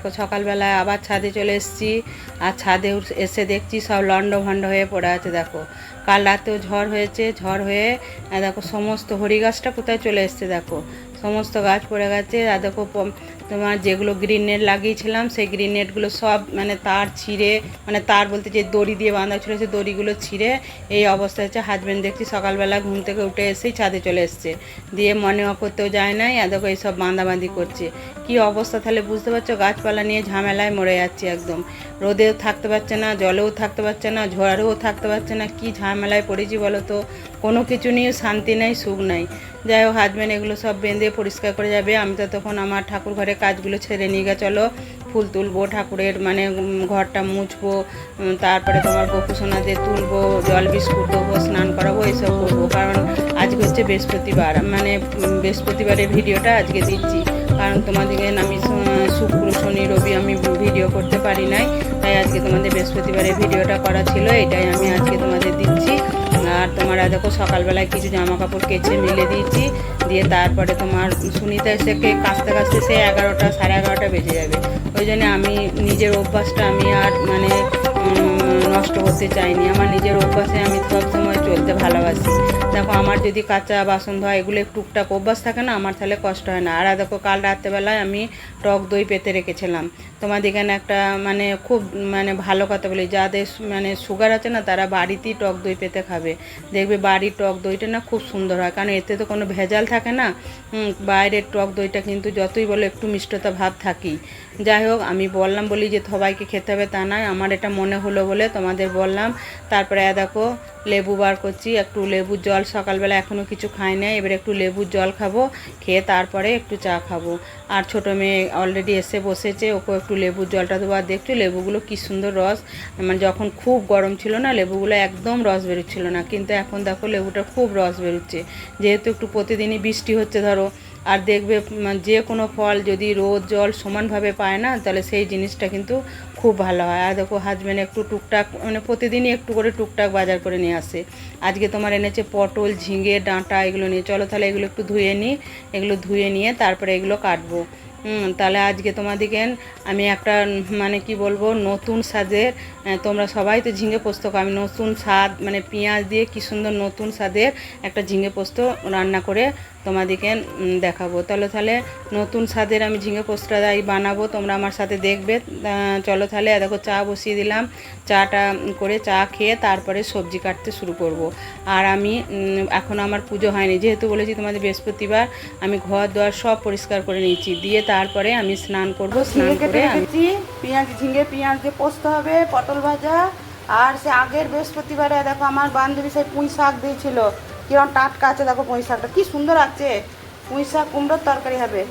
দেখো সকালবেলায় আবার ছাদে চলে এসেছি। আর ছাদে এসে দেখছি সব লন্ড ভন্ড হয়ে পড়ে আছে, দেখো। কাল রাতেও ঝড় হয়েছে, ঝড় হয়ে দেখো সমস্ত হরি গাছটা কোথায় চলে এসছে, দেখো। সমস্ত গাছ পড়ে গেছে, আর দেখো তোমার যেগুলো গ্রিন নেট লাগিয়েছিলাম, সেই গ্রিন নেটগুলো সব মানে তার ছিঁড়ে মানে তার বলতে যে দড়ি দিয়ে বাঁধা ছিল, সেই দড়িগুলো ছিঁড়ে এই অবস্থা হচ্ছে হাজব্যান্ড দেখছি সকালবেলা ঘুম থেকে উঠে এসেই ছাদে চলে এসছে। দিয়ে মনে করতেও যায় নাই আর দেখো এইসব বাঁধাবাঁধি করছে। কি অবস্থা তাহলে বুঝতে পারছ? গাছপালা নিয়ে ঝামেলায় মরে যাচ্ছে একদম। রোদেও থাকতে পারছে না, জলেও থাকতে পারছে না ঝড়েও থাকতে পারছে না, কি ঝামেলায় পড়েছি বলো তো? কোনো কিছু নিয়ে শান্তি নেই, সুখ নাই। যাই হোক হাজব্যান্ড এগুলো সব বেঁধে পরিষ্কার করে যাবে। আমি তো তখন আমার ঠাকুর ঘরে কাজগুলো ছেড়ে নিয়ে গে চলো, ফুল তুলবো, ঠাকুরের মানে ঘরটা মুছবো তারপরে তোমার গোপুসোনাতে তুলবো, জল বিস্কুট দেবো, স্নান করাবো এইসব করব। কারণ আজকে হচ্ছে বৃহস্পতিবার মানে বৃহস্পতিবারের ভিডিওটা আজকে দিচ্ছি। কারণ তোমাদেরকে আমি শুক্র, শনি, রবি আমি ভিডিও করতে পারি নাই। তাই আজকে তোমাদের বৃহস্পতিবারের ভিডিওটা করা ছিল, এটাই আমি আজকে তোমাদের দিচ্ছি। আর তোমার দেখো সকালবেলায় কিছু জামা কাপড় কেচে মেলে দিয়েছি। দিয়ে তারপরে তোমার সুনিতা এসে কে কাঁচতে কাঁচতে সে এগারোটা, সাড়ে এগারোটা বেজে যাবে। ওই জন্য আমি নিজের অভ্যাসটা আমি আর মানে নষ্ট করতে চাইনি। আমার নিজের অভ্যাসে আমি ভালোবাসি দেখো আমার যদি কাঁচা বাসন ধোয়া এগুলো টুকটাক অভ্যাস থাকে না, আমার তাহলে কষ্ট হয় না। আর দেখো কাল রাত্রেবেলায় আমি টক দই পেতে রেখেছিলাম। তোমাদের এখানে একটা মানে খুব মানে ভালো কথা বলি, যাদের মানে সুগার আছে না, তারা বাড়িতেই টক দই পেতে খাবে। দেখবে বাড়ির টক দইটা না খুব সুন্দর হয়, কারণ এতে তো কোনো ভেজাল থাকে না। বাইরের টক দইটা কিন্তু যতই বলো একটু মিষ্টতা ভাব থাকেই। যাই হোক, আমি বললাম, বলি যে সবাইকে খেতে হবে, তা নয়, আমার এটা মনে হলো বলে তোমাদের বললাম। তারপরে দেখো, লেবু বার করছি, একটু লেবুর জল, সকালবেলা এখনও কিছু খাই নাই, এবার একটু লেবুর জল খাব, খেয়ে তারপরে একটু চা খাব। আর ছোটো মেয়ে অলরেডি এসে বসেছে ওকে একটু লেবুর জলটা দেবো, আর দেখছ লেবুগুলো কি সুন্দর রস। মানে যখন খুব গরম ছিল না, লেবুগুলো একদম রস বেরোচ্ছিল না, কিন্তু এখন দেখো লেবুটা খুব রস বেরোচ্ছে। যেহেতু একটু প্রতিদিনই বৃষ্টি হচ্ছে, ধরো আর দেখবে যে কোনো ফল যদি রোদ জল সমানভাবে পায় না তাহলে সেই জিনিসটা কিন্তু খুব ভালো হয়। আর দেখো হাজব্যান্ড একটু টুকটাক মানে প্রতিদিনই একটু করে টুকটাক বাজার করে নিয়ে আসে। আজকে তোমার এনেছে পটল ঝিঙে ডাঁটা এগুলো নিয়ে। চলো তাহলে এগুলো একটু ধুয়ে নিই। এগুলো ধুয়ে নিয়ে তারপরে এগুলো কাটবো। তাহলে আজকে তোমাদেরকে আমি একটা মানে কি বলব নতুন আহ, তোমরা সবাই তো ঝিঙে পোস্ত খাও। আমি নতুন স্বাদ মানে পেঁয়াজ দিয়ে কি সুন্দর নতুন স্বাদের একটা ঝিঙে পোস্ত রান্না করে তোমাদেরকে দেখাবো। তাহলে তাহলে নতুন স্বাদের আমি ঝিঙে পোস্তটাই বানাবো তোমরা আমার সাথে দেখবে। চলো তাহলে দেখো চা বসিয়ে দিলাম। চাটা করে চা খেয়ে তারপরে সবজি কাটতে শুরু করব। আর আমি এখন আমার পুজো হয়নি। যেহেতু বলেছি তোমাদের বৃহস্পতিবার আমি ঘর দোয়ার সব পরিষ্কার করে নিয়েছি। দিয়ে তারপরে আমি স্নান করব স্নান করে পেঁয়াজ ঝিঙে পেঁয়াজ দিয়ে পোস্ত হবে পটল ভাজা আর সে আগের বৃহস্পতিবারে, দেখো আমার বান্ধবী সেই পুঁই শাক দিয়েছিল। কিরম টাটকা আছে, দেখো পুঁই শাকটা। কি সুন্দর আছে। পুঁই শাক কুমড়োর তরকারি হবে।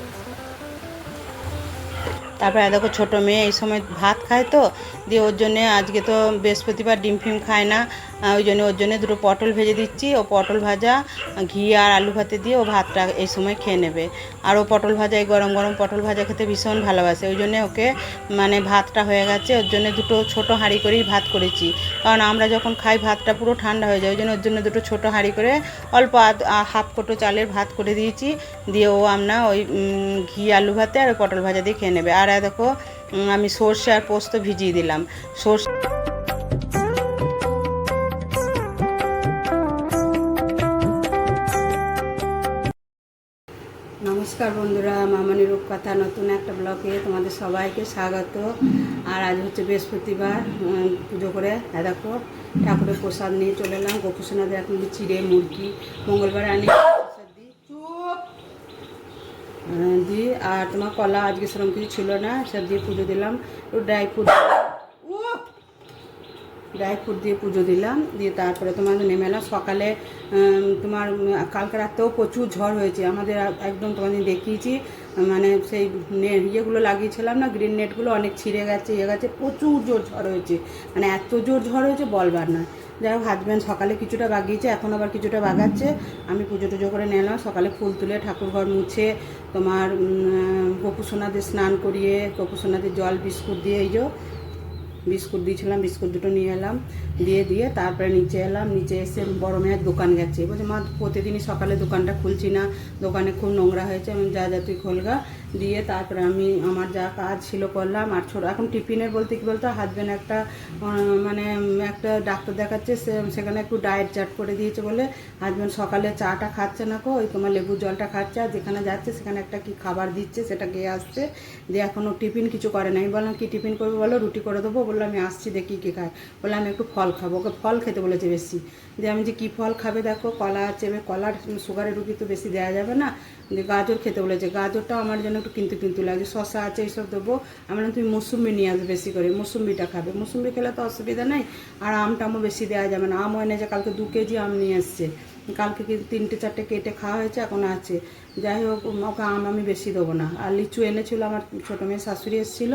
তারপরে দেখো ছোটো মেয়ে, এই সময় ভাত খায় তো। দিয়ে ওর জন্যে আজকে তো বৃহস্পতিবার ডিম ফিম খায় না। ওই জন্য ওর জন্য দুটো পটল ভেজে দিচ্ছি। ও পটল ভাজা, ঘি আর আলু ভাতে দিয়ে ও ভাতটা এই সময় খেয়ে নেবে। আর ও পটল ভাজা, এই গরম গরম পটল ভাজা খেতে ভীষণ ভালোবাসে। ওই জন্যে ওকে মানে ভাতটা হয়ে গেছে। ওর জন্য দুটো ছোট হাঁড়ি করেই ভাত করেছি। কারণ আমরা যখন খাই, ভাতটা পুরো ঠান্ডা হয়ে যায়। ওই জন্য ওর জন্য দুটো ছোট হাঁড়ি করে অল্প হাফ কোটো চালের ভাত করে দিয়েছি। দিয়ে ও আমরা ওই ঘি, আলু ভাতে আর পটল ভাজা দিয়ে খেয়ে নেবে। আর দেখো আমি সর্ষে আর পোস্ত ভিজিয়ে দিলাম। সর্ষে নমস্কার বন্ধুরা, মামানি রূপকথা নতুন একটা ব্লগে তোমাদের সবাইকে স্বাগত। আর আজ হচ্ছে বৃহস্পতিবার পুজো করে দেখো, ঠাকুরের প্রসাদ নিয়ে চলে এলাম। গোপুসোনাদের এখন চিড়ে মুরগি, মঙ্গলবার আনি। দিই আর তোমার কলা আজকে সেরকম কিছু ছিল না সব দিয়ে পুজো দিলাম। ড্রাই ফ্রুট ড্রাই ফ্রুট দিয়ে পুজো দিলাম। দিয়ে তারপরে তোমার নেমে এলাম। সকালে তোমার কালকে রাতেও প্রচুর ঝড় হয়েছে। আমাদের একদম তোমাদের দেখিয়েছি। মানে সেই ইয়েগুলো লাগিয়েছিলাম না গ্রিন নেটগুলো অনেক ছিঁড়ে গেছে ইয়ে গেছে। প্রচুর জোর ঝড় হয়েছে। মানে এত জোর ঝড় হয়েছে বলবার না যাই হোক হাজব্যান্ড সকালে কিছুটা বাগিয়েছে, এখন আবার কিছুটা বাগাচ্ছে। আমি পুজো টুজো করে নিলাম সকালে ফুল তুলে ঠাকুর ঘর মুছে তোমার গপুসোনাদের স্নান করিয়ে, গপুসোনাদের জল, বিস্কুট দিয়ে এই যে বিস্কুট দিয়েছিলাম বিস্কুট দুটো নিয়ে এলাম। দিয়ে দিয়ে তারপরে নিচে এলাম, নিচে এসে বড় মেয়ের দোকান গেছে। বলছে, মা, প্রতিদিনই সকালে দোকানটা খুলছি না, দোকানে খুব নোংরা হয়েছে, আমি যা যা তুই খোলগা। দিয়ে তারপরে আমি আমার যা কাজ ছিল করলাম, আর ছোটো, এখন টিফিনের বলতে কী বলতো হাজব্যান্ড একটা মানে একটা ডাক্তার দেখাচ্ছে, সে- সেখানে একটু ডায়েট চাট করে দিয়েছে বলে হাজব্যান্ড সকালে চাটা খাচ্ছে না কো, ওই তোমার লেবু জলটা খাচ্ছে, আর যেখানে যাচ্ছে সেখানে একটা কি খাবার দিচ্ছে, সেটা গিয়ে আসছে। দিয়ে এখনও টিফিন কিছু করে না আমি বললাম, কি টিফিন করবে বলো, রুটি করে দেবো। বলল, আমি আসছি, দেখি কী খায়। বললাম একটু ফল খাব। ওকে ফল খেতে বলেছে বেশি। যে আমি যে কী ফল খাবে দেখো, কলা আছে এবার কলার সুগারের রুগী তো বেশি দেওয়া যাবে না। যে গাজর খেতে বলেছে। গাজরটাও আমার জন্য একটু কিন্তু কিন্তু লাগে শশা আছে, এইসব দেবো। আমি তুমি মৌসুমি নিয়ে আসবে বেশি করে। মৌসুম্বিটা খাবে। মুসুম্বি খেলে তো অসুবিধা নেই। আর আমটামও বেশি দেওয়া যাবে না। আমও এনেছে কালকে দু কেজি আম নিয়ে এসছে। কালকে তিনটে, চারটে কেটে খাওয়া হয়েছে, এখন আছে। যাই হোক, ওকে আম আমি বেশি দেবো না। আর লিচু এনেছিল আমার ছোটো মেয়ে শাশুড়ি এসেছিল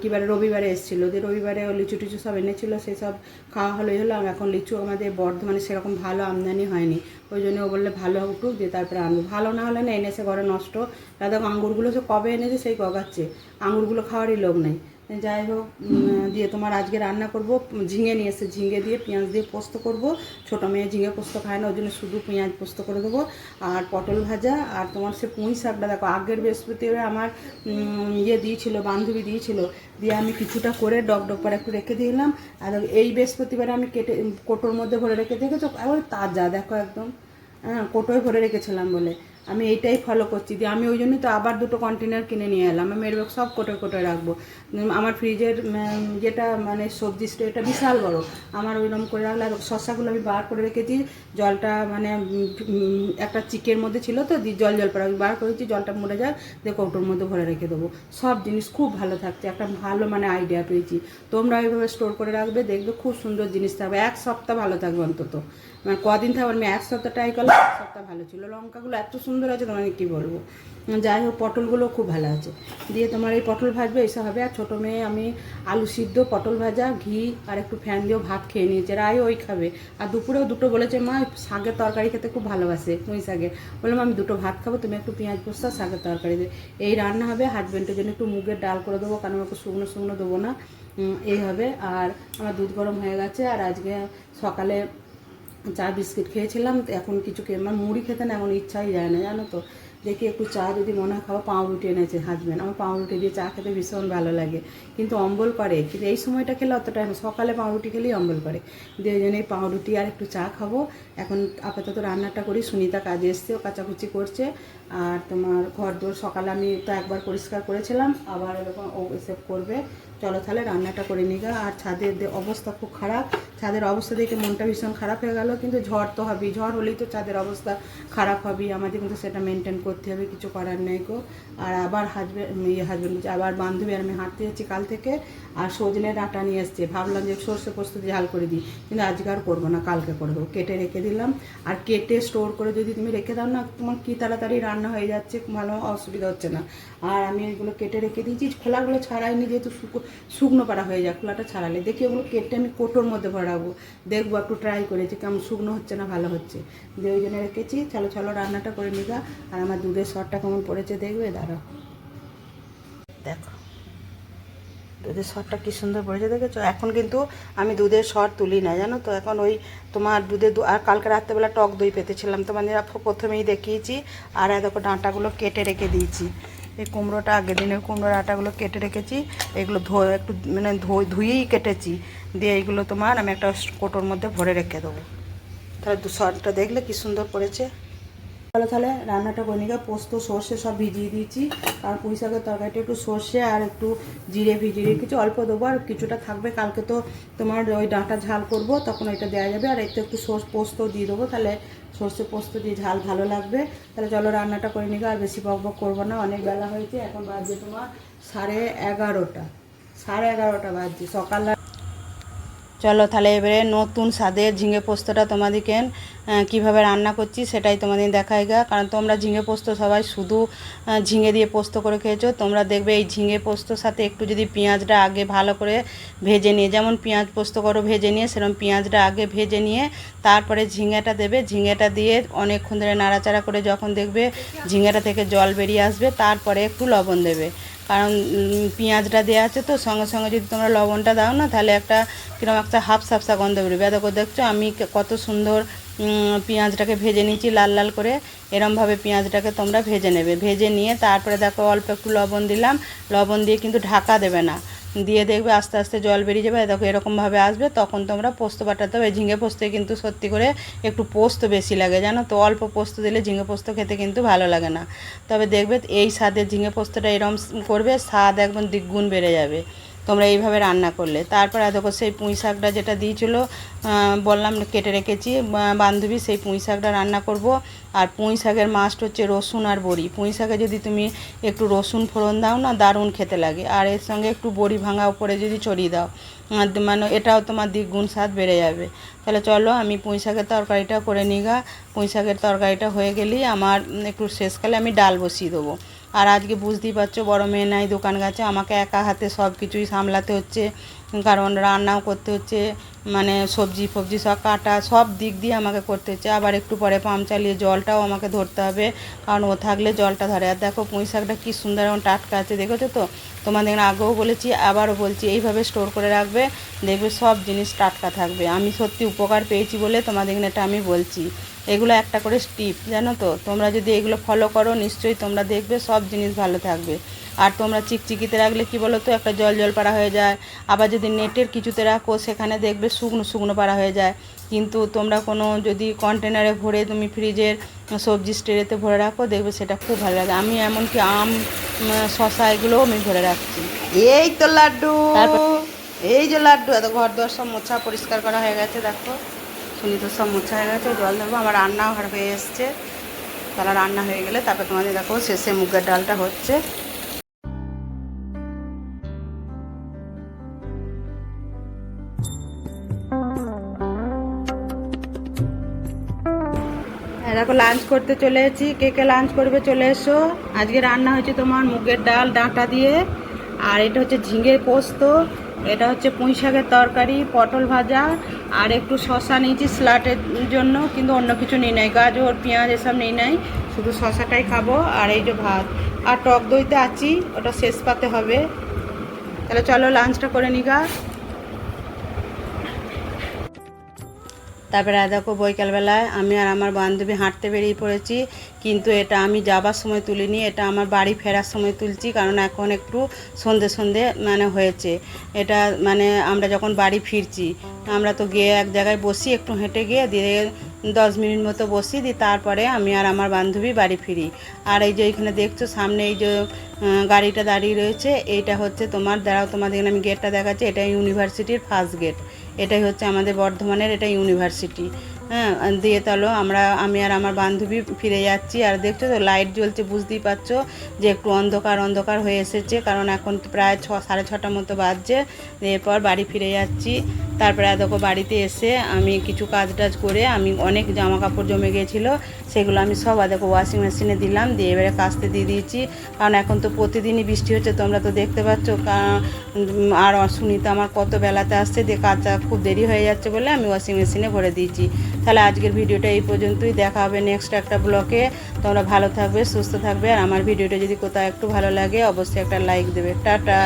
কিবারে রবিবারে এসেছিল। যে রবিবারে ও লিচু টিচু সব এনেছিলো, সেই সব খাওয়া হলোই হলো। এখন লিচু আমাদের বর্ধমানে সেরকম ভালো আমদানি হয়নি। ওই জন্য ও বললে ভালো উঠুক দিয়ে তারপরে আনব। ভালো না হলে না এনেছে, ঘরে নষ্ট। দাদা আঙুরগুলো সে কবে এনেছে, সেই গগাচ্ছে আঙুরগুলো খাওয়ারই লোক নেই। যাই হোক দিয়ে তোমার আজকে রান্না করব, ঝিঙে নিয়ে এসে ঝিঙে দিয়ে পেঁয়াজ দিয়ে পোস্ত করব। ছোটো মেয়ে ঝিঙে পোস্ত খায় না, ওই জন্য শুধু পেঁয়াজ পোস্ত করে দেবো। আর পটল ভাজা, আর তোমার সে পুঁই শাকটা দেখো, আগের বৃহস্পতিবার আমার ইয়ে দিয়েছিল, বান্ধবী দিয়েছিল। দিয়ে আমি কিছুটা করে ডক ডক করে একটু রেখে দিলাম। আর এই বৃহস্পতিবারে আমি কেটে কোটোর মধ্যে ভরে রেখে দেখেছ এবার তাজা দেখো একদম। হ্যাঁ কোটোয় ভরে রেখেছিলাম বলে। আমি এইটাই ফলো করছি দিয়ে আমি ওই জন্যই তো আবার দুটো কন্টেনার কিনে নিয়ে এলাম। আমি এর সব কোটোয় কোটোয় রাখব। আমার ফ্রিজের যেটা মানে সবজি এটা বিশাল বড়। আমার ওইরকম করে রাখলে আর শসাগুলো আমি বার করে রেখেছি। জলটা মানে একটা চিকের মধ্যে ছিল তো, দিয়ে জল জল পড়া, আমি বার করেছি জলটা মরে যায় দিয়ে কৌটোর মধ্যে ভরে রেখে দেবো। সব জিনিস খুব ভালো থাকছে, একটা ভালো মানে আইডিয়া পেয়েছি। তোমরা এইভাবে স্টোর করে রাখবে, দেখবে খুব সুন্দর জিনিস থাকবে। এক সপ্তাহ ভালো থাকবে অন্তত। মানে কদিন থাকবে আমি এক সপ্তাহ ট্রাই করলাম এক সপ্তাহ ভালো ছিল। লঙ্কাগুলো এত সুন্দর আছে তোমাকে কী বলব? যাই হোক, পটলগুলো খুব ভালো আছে। দিয়ে তোমার এই পটল ভাজবে এইসব হবে আর ছোটো মেয়ে আমি আলু সিদ্ধ, পটল ভাজা, ঘি আর একটু ফ্যান দিয়েও ভাত খেয়ে নিয়েছে। রায় ওই খাবে। আর দুপুরেও দুটো বলেছে, মা শাকের তরকারি খেতে খুব ভালোবাসে, পুঁই শাকের। বললাম, আমি দুটো ভাত খাব, তুমি একটু পেঁয়াজ পোস্তা শাকের তরকারি দে। এই রান্না হবে হাজব্যান্ডের জন্য একটু মুগের ডাল করে দেবো, কারণ ওকে শুকনো শুকনো দেবো না। এই হবে। আর আমার দুধ গরম হয়ে গেছে, আর আজকে সকালে চা বিস্কিট খেয়েছিলাম এখন কিছু আমার মুড়ি খেতে না এখন ইচ্ছাই যায় না, জানো তো? দেখি একটু চা যদি মনে হয় খাব, পাউরুটি এনেছে হাজব্যান্ড আমার পাউরুটি দিয়ে চা খেতে ভীষণ ভালো লাগে। কিন্তু অম্বল করে। কিন্তু এই সময়টা খেলে অতটা। সকালে পাউরুটি খেলেই অম্বল করে। দিয়ে ওই জন্য এই পাউরুটি আর একটু চা খাব। এখন আপাতত রান্নাটা করি। সুনিতা কাজে এসছে, ও কাচাকুচি করছে। আর তোমার ঘর দোর সকালে আমি তো একবার পরিষ্কার করেছিলাম। আবার এরকম ও করবে। চলো তাহলে রান্নাটা করে নিগা আর ছাদের অবস্থা খুব খারাপ। ছাদের অবস্থা দেখে মনটা ভীষণ খারাপ হয়ে গেল, কিন্তু ঝড় তো হবেই। ঝড় হলেই তো ছাদের অবস্থা খারাপ হবেই। আমাদের কিন্তু সেটা মেনটেন করতে হবে, কিছু করার নেই গো। আর আবার হাজব্যান্ড ইয়ে হাজব্যান্ড আবার বান্ধবী আর আমি হাঁটতে যাচ্ছি কাল থেকে, আর সজনে ডাঁটা নিয়ে এসছে। ভাবলাম যে সর্ষে পোস্ত ঝাল করে দিই, কিন্তু আজকে আর করব না, কালকে করে দেবো কেটে রেখে দিলাম। আর কেটে স্টোর করে যদি তুমি রেখে দাও না, তোমার কি তাড়াতাড়ি রান্না হয়ে যাচ্ছে ভালো অসুবিধা হচ্ছে না। আর আমি ওইগুলো কেটে রেখে দিয়েছি। খোলাগুলো ছাড়াইনি যেহেতু শুকো- শুকনো পাড়া হয়ে যায়, খোলাটা ছাড়ালে। দেখি ওগুলো কেটে আমি কোটোর মধ্যে ভরাবো। দেখব একটু ট্রাই করেছি, কেমন শুকনো হচ্ছে না ভালো হচ্ছে। দিয়ে ওই জন্য রেখেছি। চলো চলো, রান্নাটা করে নিগা আর আমার দুধের শরটা কেমন পড়েছে দেখবে? দাঁড়াও। দেখো, দুধের সরটা কি সুন্দর পড়েছে দেখেছ? এখন কিন্তু আমি দুধের সর তুলি না, জানো তো? এখন ওই তোমার দুধের দু- আর কালকে রাত্রেবেলা টক দই পেতেছিলাম তোমাদের প্রথমেই দেখিয়েছি। আর দেখো ডাঁটাগুলো কেটে রেখে দিয়েছি। এই কুমড়োটা, আগের দিনের কুমড়োর আটাগুলো কেটে রেখেছি। এগুলো ধো, একটু মানে ধুয়েই কেটেছি। দিয়ে এইগুলো তোমার আমি একটা কোটোর মধ্যে ভরে রেখে দেবো। তাহলে দু দেখলে কি সুন্দর পড়েছে। তাহলে তাহলে রান্নাটা করে নিয়ে পোস্ত, সর্ষে সব ভিজিয়ে দিয়েছি। আর পুঁই শাকের তরকারিটা একটু সর্ষে আর একটু জিরে ভিজিয়ে কিছু অল্প দেবো আর কিছুটা থাকবে। কালকে তো তোমার ওই ডাঁটা ঝাল করব, তখন ওইটা দেওয়া যাবে। আর এতে একটু সর্ষে পোস্ত দিয়ে দেবো, তাহলে সর্ষে পোস্ত দিয়ে ঝাল ভালো লাগবে। তাহলে চলো রান্নাটা করে নিয়ে আর বেশি বক বক করব না। অনেক বেলা হয়েছে, এখন বাজছে তোমার সাড়ে এগারোটা। সাড়ে এগারোটা বাজছে সকাল চলো তাহলে এবারে নতুন স্বাদের ঝিঙে পোস্তটা তোমাদেরকে কীভাবে রান্না করছি সেটাই তোমাদের দেখাই গা। কারণ তোমরা ঝিঙে পোস্ত সবাই শুধু ঝিঙে দিয়ে পোস্ত করে খেয়েছো, তোমরা দেখবে এই ঝিঙে পোস্তর সাথে একটু যদি পেঁয়াজটা আগে ভালো করে ভেজে নিয়ে, যেমন পেঁয়াজ পোস্ত করো ভেজে নিয়ে, সেরকম পেঁয়াজটা আগে ভেজে নিয়ে তারপরে ঝিঙেটা দেবে। ঝিঙেটা দিয়ে অনেকক্ষণ ধরে নাড়াচাড়া করে যখন দেখবে ঝিঙেটা থেকে জল বেরিয়ে আসবে, তারপরে একটু লবণ দেবে। কারণ পেঁয়াজটা দেওয়া আছে তো, সঙ্গে সঙ্গে যদি তোমরা লবণটা দাও না, তাহলে একটা কীরকম একটা হাফ সাপসা গন্ধ বেরোবে। দেখো, দেখছ? আমি কত সুন্দর পেঁয়াজটাকে ভেজে নিয়েছি লাল লাল করে। এরমভাবে পেঁয়াজটাকে তোমরা ভেজে নেবে। ভেজে নিয়ে তারপরে দেখো, অল্প একটু লবণ দিলাম। লবণ দিয়ে কিন্তু ঢাকা দেবে না। দিয়ে দেখবে আস্তে আস্তে জল বেরিয়ে যাবে। দেখো এরকমভাবে আসবে, তখন তোমরা পোস্ত বাটাতে হবে ঝিঙে পোস্তে কিন্তু সত্যি করে একটু পোস্ত বেশি লাগে, জানো তো? অল্প পোস্ত দিলে ঝিঙে পোস্ত খেতে কিন্তু ভালো লাগে না। তবে দেখবে এই স্বাদের ঝিঙে পোস্তটা এরম করবে, স্বাদ একদম দ্বিগুণ বেড়ে যাবে। তোমরা এইভাবে রান্না করলে। তারপরে দেখো সেই পুঁই শাকটা যেটা দিয়েছিলো বললাম কেটে রেখেছি বান্ধবী সেই পুঁই শাকটা রান্না করব। আর পুঁই শাকের মাস্ট হচ্ছে রসুন আর বড়ি। পুঁই শাকে যদি তুমি একটু রসুন ফোড়ন দাও না, দারুণ খেতে লাগে। আর এর সঙ্গে একটু বড়ি ভাঙা উপরে যদি ছড়িয়ে দাও মানে এটাও তোমার দ্বিগুণ স্বাদ বেড়ে যাবে। তাহলে চলো আমি পুঁই শাকের তরকারিটা করে নিগা পুঁই শাকের তরকারিটা হয়ে গেলেই আমার একটু শেষকালে আমি ডাল বসিয়ে দেবো। আর আজকে বুঝতেই পারছ, বড়ো মেয়ে নাই, দোকান গেছে, আমাকে একা হাতে সব কিছুই সামলাতে হচ্ছে, কারণ রান্নাও করতে হচ্ছে মানে সবজি ফবজি সব কাটা, সব দিক দিয়ে আমাকে করতে হচ্ছে। আবার একটু পরে পাম্প চালিয়ে জলটাও আমাকে ধরতে হবে, কারণ ও থাকলে জলটা ধরে। আর দেখো পুঁই শাকটা কী সুন্দর এবং টাটকা আছে, দেখেছ তো? তোমাদের এখানে আগেও বলেছি, আবারও বলছি, এইভাবে স্টোর করে রাখবে, দেখবে সব জিনিস টাটকা থাকবে। আমি সত্যি উপকার পেয়েছি বলে তোমাদের এখানে এটা আমি বলছি। এগুলো একটা করে স্টিপ জানো তো? তোমরা যদি এগুলো ফলো করো, নিশ্চয়ই তোমরা দেখবে সব জিনিস ভালো থাকবে। আর তোমরা চিকচিকিতে রাখলে কি বলো তো একটা জল জল পাড়া হয়ে যায়। আবার যদি নেটের কিছুতে রাখো সেখানে দেখবে শুকনো শুকনো পাড়া হয়ে যায়। কিন্তু তোমরা কোনো যদি কন্টেনারে ভরে তুমি ফ্রিজের সবজি স্টেরেতে ভরে রাখো দেখবে সেটা খুব ভালো লাগে। আমি এমনকি আম শশা এগুলোও আমি ভরে রাখছি। এই তো লাড্ডু! এই যে লাড্ডু এত ঘর দর সব মোছা পরিষ্কার করা হয়ে গেছে দেখো। শুনি তো সব মোছা হয়ে গেছে জল দেবো। আমার রান্নাও ঘর হয়ে এসছে। তাহলে রান্না হয়ে গেলে তারপর তোমাদের দেখো শেষে মুগের ডালটা হচ্ছে। দেখো লাঞ্চ করতে চলে এসেছি। কে কে লাঞ্চ করবে চলে এসো। আজকে রান্না হয়েছে তোমার মুগের ডাল, ডাঁটা দিয়ে। আর এটা হচ্ছে ঝিঙে পোস্ত। এটা হচ্ছে পুঁই শাকের তরকারি, পটল ভাজা। আর একটু শশা নিয়েছি স্লাটের জন্য, কিন্তু অন্য কিছু নিই নাই। গাজর, পেঁয়াজ এসব নিই নাই। শুধু শশাটাই খাব। আর এই যে ভাত। আর টক দইতে আছি। ওটা শেষ পাতে হবে। তাহলে চলো লাঞ্চটা করে নিগা তারপরে দেখো বৈকালবেলায় আমি আর আমার বান্ধবী হাঁটতে বেরিয়ে পড়েছি, কিন্তু এটা আমি যাবার সময় তুলিনি, এটা আমার বাড়ি ফেরার সময় তুলছি, কারণ এখন একটু সন্ধে সন্ধে মানে হয়েছে। এটা মানে আমরা যখন বাড়ি ফিরছি, আমরা তো গিয়ে এক জায়গায় বসি, একটু হেঁটে গিয়ে দিয়ে দশ মিনিট মতো বসি, দিয়ে তারপরে আমি আর আমার বান্ধবী বাড়ি ফিরি। আর এই যে এখানে দেখছ সামনে এই যে গাড়িটা দাঁড়িয়ে রয়েছে, এইটা হচ্ছে তোমার দ্বারাও তোমাদের আমি গেটটা দেখাচ্ছি, এটা ইউনিভার্সিটির ফার্স্ট গেট এটাই হচ্ছে আমাদের বর্ধমানের এটা ইউনিভার্সিটি। হ্যাঁ দিয়ে তাহলে আমরা, আমি আর আমার বান্ধবী ফিরে যাচ্ছি। আর দেখছ তো লাইট জ্বলছে, বুঝতেই পারছ যে একটু অন্ধকার অন্ধকার হয়ে এসেছে। কারণ এখন প্রায় ছ, সাড়ে ছটার মতো বাজছে। এরপর বাড়ি ফিরে যাচ্ছি। তারপরে দেখো, বাড়িতে এসে আমি কিছু কাজ টাজ করে আমি অনেক জামা কাপড় জমে গিয়েছিল সেগুলো আমি সব দেখো ওয়াশিং মেশিনে দিলাম। দিয়ে এবারে কাচতে দিয়ে দিয়েছি। কারণ এখন তো প্রতিদিনই বৃষ্টি হচ্ছে, তোমরা তো দেখতে পাচ্ছ। আর সুনিতা আমার কত বেলাতে আসছে। দিয়ে কাচা খুব দেরি হয়ে যাচ্ছে বলে আমি ওয়াশিং মেশিনে ভরে দিয়েছি। তাহলে আজকের ভিডিওটা এই পর্যন্তই। দেখা হবে নেক্সট একটা ব্লকে তোমরা ভালো থাকবে, সুস্থ থাকবে। আর আমার ভিডিওটা যদি কোথাও একটু ভালো লাগে, অবশ্যই একটা লাইক দেবে। টাটা!